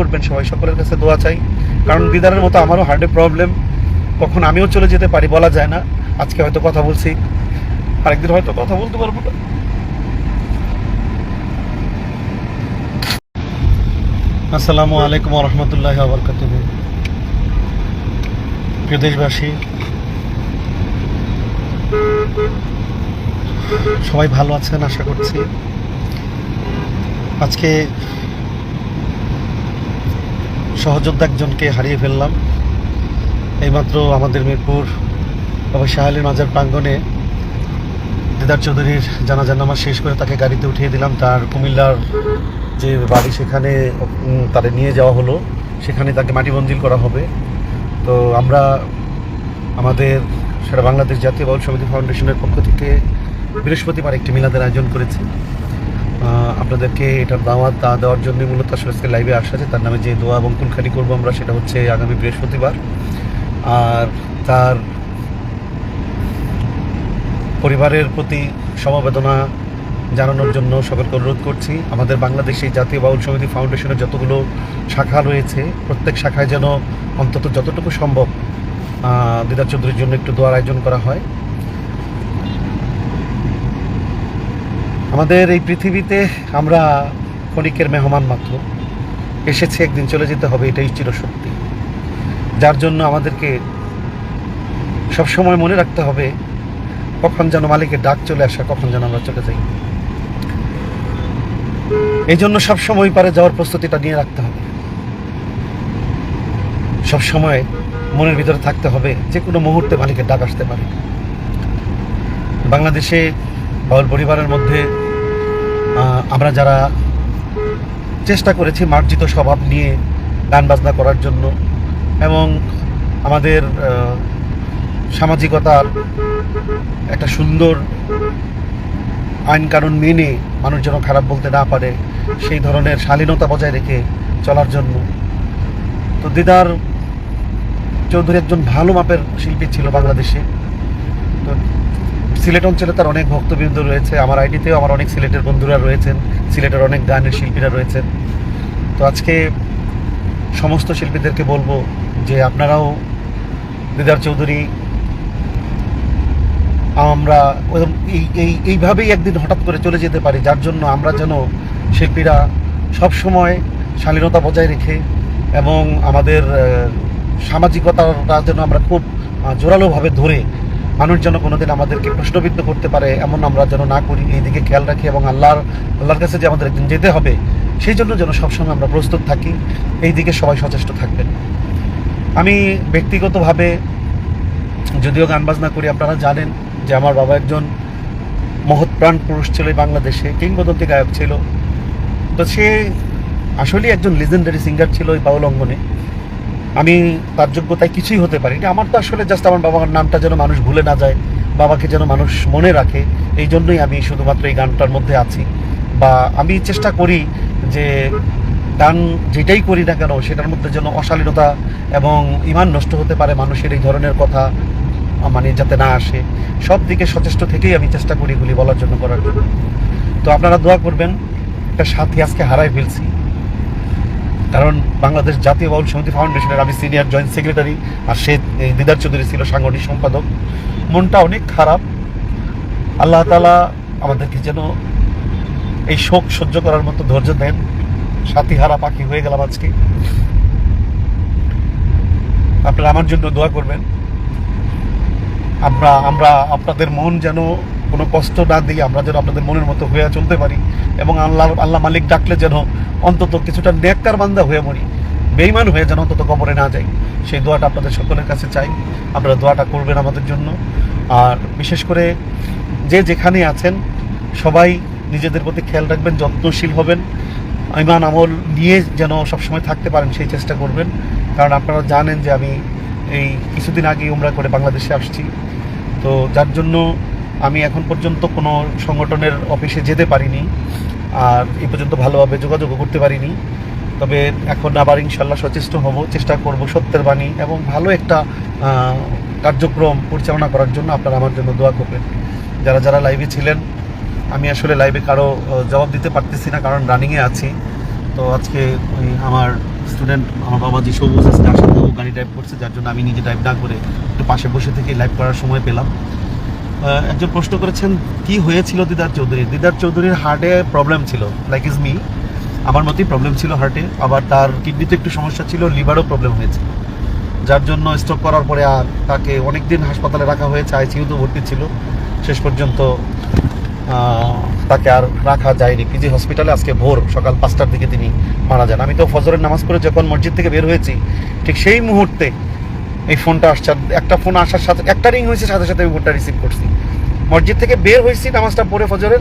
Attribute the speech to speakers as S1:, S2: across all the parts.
S1: করবেন, সবাই সকলের কাছে দোয়া চাই। কারণ দিদারের মতো আমারও হার্টে প্রবলেম কখন আমিও চলে যেতে পারি বলা যায় না। আজকে হয়তো কথা বলছি। আরেকদিন হয়তো কথা বলতে পারব না। আসসালামু আলাইকুম রহমতুল্লাহ আবরকাত প্রিয় দেশবাসী, সবাই ভালো আছেন আশা করছি। আজকে সহযোদ্ধা একজনকে হারিয়ে ফেললাম। এইমাত্র আমাদের মিরপুর বাবা শাহ আলীর মাজার প্রাঙ্গণে দিদার চৌধুরীর জানাজার নামাজ শেষ করে তাকে গাড়িতে উঠিয়ে দিলাম। তার কুমিল্লার যে বাড়ি সেখানে তারে নিয়ে যাওয়া হলো। সেখানে তাকে মাটি মঞ্জিল করা হবে। তো আমরা আমাদের সারা বাংলাদেশ জাতীয় বাউল সমিতি ফাউন্ডেশনের পক্ষ থেকে বৃহস্পতিবার একটি মিলাদের আয়োজন করেছি। আপনাদেরকে এটার দাওয়াত দা দেওয়ার জন্য মূলত আসলে আজকে লাইভে আসা আছে। তার নামে যে দোয়া এবং কুলখানি করব আমরা, সেটা হচ্ছে আগামী বৃহস্পতিবার। আর তার পরিবারের প্রতি সমবেদনা জানানোর জন্য সকলকে অনুরোধ করছি। আমাদের বাংলাদেশে জাতীয় বাউল সমিতি ফাউন্ডেশনের যতগুলো শাখা রয়েছে, প্রত্যেক শাখায় যেন অন্তত যতটুকু সম্ভব দিদার চৌধুরীর জন্য একটু দোয়ার আয়োজন করা হয়। আমাদের এই পৃথিবীতে আমরা ক্ষণিকের মেহমান মাত্র। এসেছে, একদিন চলে যেতে হবে, এটাই চিরসত্যি যার জন্য আমাদেরকে সবসময় মনে রাখতে হবে, কখন যেন মালিকের ডাক চলে আসা, কখন যেন আমরা চলে যাই। এই জন্য সবসময় পারে যাওয়ার প্রস্তুতিটা নিয়ে রাখতে হবে। সবসময় মনের ভিতরে থাকতে হবে, যে কোনো মুহূর্তে মালিকের ডাক আসতে পারে। বাংলাদেশে বাউল পরিবারের মধ্যে আমরা যারা চেষ্টা করেছি মার্জিত স্বভাব নিয়ে গান বাজনা করার জন্য এবং আমাদের সামাজিকতার একটা সুন্দর আইন কানুন মেনে মানুষ যেন খারাপ বলতে না পারে, সেই ধরনের শালীনতা বজায় রেখে চলার জন্য। তো দিদার চৌধুরী একজন ভালো মাপের শিল্পী ছিল বাংলাদেশে। সিলেট অঞ্চলে তার অনেক ভক্তবৃন্দ রয়েছে। আমার আইডিতেও আমার অনেক সিলেটের বন্ধুরা রয়েছেন, সিলেটের অনেক গানের শিল্পীরা রয়েছেন। তো আজকে সমস্ত শিল্পীদেরকে বলব যে আপনারাও দিদার চৌধুরী, আমরা এই এই, এইভাবেই একদিন হঠাৎ করে চলে যেতে পারি, যার জন্য আমরা যেন শিল্পীরা সব সময় শালীনতা বজায় রেখে এবং আমাদের সামাজিকতাটা যেন আমরা খুব জোরালোভাবে ধরে মানুষ যেন কোনোদিন আমাদেরকে প্রশ্নবিদ্ধ করতে পারে, এমন আমরা যেন না করি। এই দিকে খেয়াল রাখি এবং আল্লাহর আল্লাহর কাছে যে আমাদের একদিন যেতে হবে, সেই জন্য যেন সবসময় আমরা প্রস্তুত থাকি। এই দিকে সবাই সচেষ্ট থাকবেন। আমি ব্যক্তিগতভাবে যদিও গান বাজনা করি, আপনারা জানেন যে আমার বাবা একজন মহৎ প্রাণ পুরুষ ছিল এই বাংলাদেশে, কিংবদন্তি গায়ক ছিল। তো সে আসলেই একজন লিজেন্ডারি সিঙ্গার ছিল ওই বাউল অঙ্গনে। আমি তার যোগ্যতায় কিছুই হতে পারি আমার তো আসলে জাস্ট আমার বাবার নামটা যেন মানুষ ভুলে না যায়, বাবাকে যেন মানুষ মনে রাখে, এই জন্যই আমি শুধুমাত্র এই গানটার মধ্যে আছি। বা আমি চেষ্টা করি যে গান যেটাই করি না কেন, সেটার মধ্যে যেন অশালীনতা এবং ইমান নষ্ট হতে পারে মানুষের এই ধরনের কথা মানে যাতে না আসে। সব দিকে সচেষ্ট থেকেই আমি চেষ্টা করি এগুলি বলার জন্য করার জন্য। তো আপনারা দোয়া করবেন, একটা সাথী আজকে হারাই ফেলছি। কারণ বাংলাদেশ জাতীয় বাউল সমিতি ফাউন্ডেশনের আমি সিনিয়র জয়েন্ট সেক্রেটারি, আর সে দিদার চৌধুরী ছিল সাংগঠনিক সম্পাদক। মনটা অনেক খারাপ। আল্লাহ তালা আমাদেরকে যেন এই শোক সহ্য করার মতো ধৈর্য দেন। সাথী হারা পাখি হয়ে গেলাম আজকে। আপনারা আমার জন্য দোয়া করবেন। আমরা আমরা আপনাদের মন যেন কোনো কষ্ট না দিয়ে আমরা যেন আপনাদের মনের মতো হয়ে চলতে পারি এবং আল্লাহ আল্লাহ মালিক ডাকলে যেন অন্তত কিছুটা নেককার বান্দা হয়ে মরি বেইমান হয়ে যেন অন্তত কবরে না যাই। সেই দোয়াটা আপনাদের সকলের কাছে চাই। আপনারা দোয়াটা করবেন আমাদের জন্য। আর বিশেষ করে যে যেখানে আছেন, সবাই নিজেদের প্রতি খেয়াল রাখবেন, যত্নশীল হবেন। ইমান আমল নিয়ে যেন সবসময় থাকতে পারেন, সেই চেষ্টা করবেন। কারণ আপনারা জানেন যে আমি এই কিছুদিন আগে উমরা করে বাংলাদেশে আসছি। তো যার জন্য আমি এখন পর্যন্ত কোনো সংগঠনের অফিসে যেতে পারিনি আর এই পর্যন্ত ভালোভাবে যোগাযোগও করতে পারিনি। তবে এখন আবার ইনশাল্লাহ সচেষ্ট হব, চেষ্টা করব সত্যের বাণী এবং ভালো একটা কার্যক্রম পরিচালনা করার জন্য আপনারা আমার জন্য দোয়া করবেন। যারা যারা লাইভে ছিলেন, আমি আসলে লাইভে কারও জবাব দিতে পারতেছি না কারণ রানিংয়ে আছি। তো আজকে আমার স্টুডেন্ট আমার বাবা যে সবুজ আছে, তার গাড়ি ড্রাইভ করছে, যার জন্য আমি নিজে ড্রাইভ না করে একটু পাশে বসে থেকে লাইভ করার সময় পেলাম। একজন প্রশ্ন করেছেন, কি হয়েছিল দিদার চৌধুরী? দিদার চৌধুরীর হার্টে প্রবলেম ছিল লাইক ইজ মি আমার মতোই প্রবলেম ছিল হার্টে আবার তার কিডনিতে একটু সমস্যা ছিল লিভারও প্রবলেম হয়েছে। যার জন্য স্ট্রোক করার পরে আর তাকে অনেক দিন হাসপাতালে রাখা হয়েছে আইসিইউতে ভর্তি ছিল। শেষ পর্যন্ত তাকে আর রাখা যায়নি। পিজি হসপিটালে আজকে ভোর, সকাল পাঁচটার দিকে তিনি মারা যান। আমি তো ফজরের নামাজ পড়ে যখন মসজিদ থেকে বের হয়েছি, ঠিক সেই মুহূর্তে এই ফোনটা আসছে। একটা ফোন আসার সাথে একটা রিং হয়েছে, সাথে সাথে আমি ফোনটা রিসিভ করছি। মসজিদ থেকে বের হয়েছি, নামাজটা পড়ে ফজরের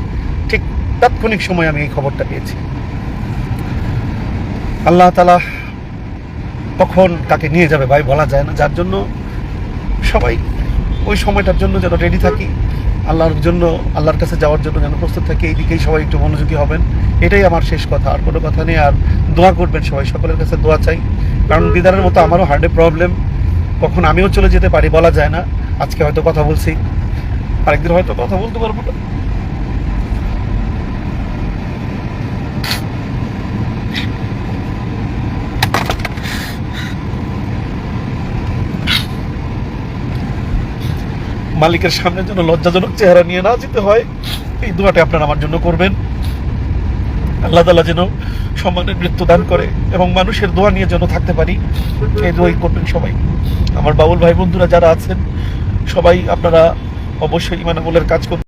S1: ঠিক তাৎক্ষণিক সময় আমি এই খবরটা পেয়েছি। আল্লাহ তালা কখন কাকে নিয়ে যাবে ভাই বলা যায় না। যার জন্য সবাই ওই সময়টার জন্য যেন রেডি থাকি, আল্লাহর জন্য, আল্লাহর কাছে যাওয়ার জন্য যেন প্রস্তুত থাকি এই দিকেই সবাই একটু মনোযোগী হবেন। এটাই আমার শেষ কথা। আর কোনো কথা নেই। আর দোয়া করবেন সবাই। সকলের কাছে দোয়া চাই। কারণ দিদারের মতো আমারও হার্টে প্রবলেম কখন আমিও চলে যেতে পারি বলা যায় না। আজকে হয়তো কথা বলছি। আরেকদিন হয়তো কথা বলতে পারব না। মালিকের সামনে যেন লজ্জাজনক চেহারা নিয়ে না যেতে হয়, এই দোয়াটা আপনারা আমার জন্য করবেন। আল্লাহ তালা যেন সম্মানের মৃত্যু দান করে এবং মানুষের দোয়া নিয়ে যেন থাকতে পারি, এই দোয়াই করবেন সবাই। আমার বাবুল ভাই বন্ধুরা যারা আছেন, সবাই আপনারা অবশ্যই ইমান কাজ করবেন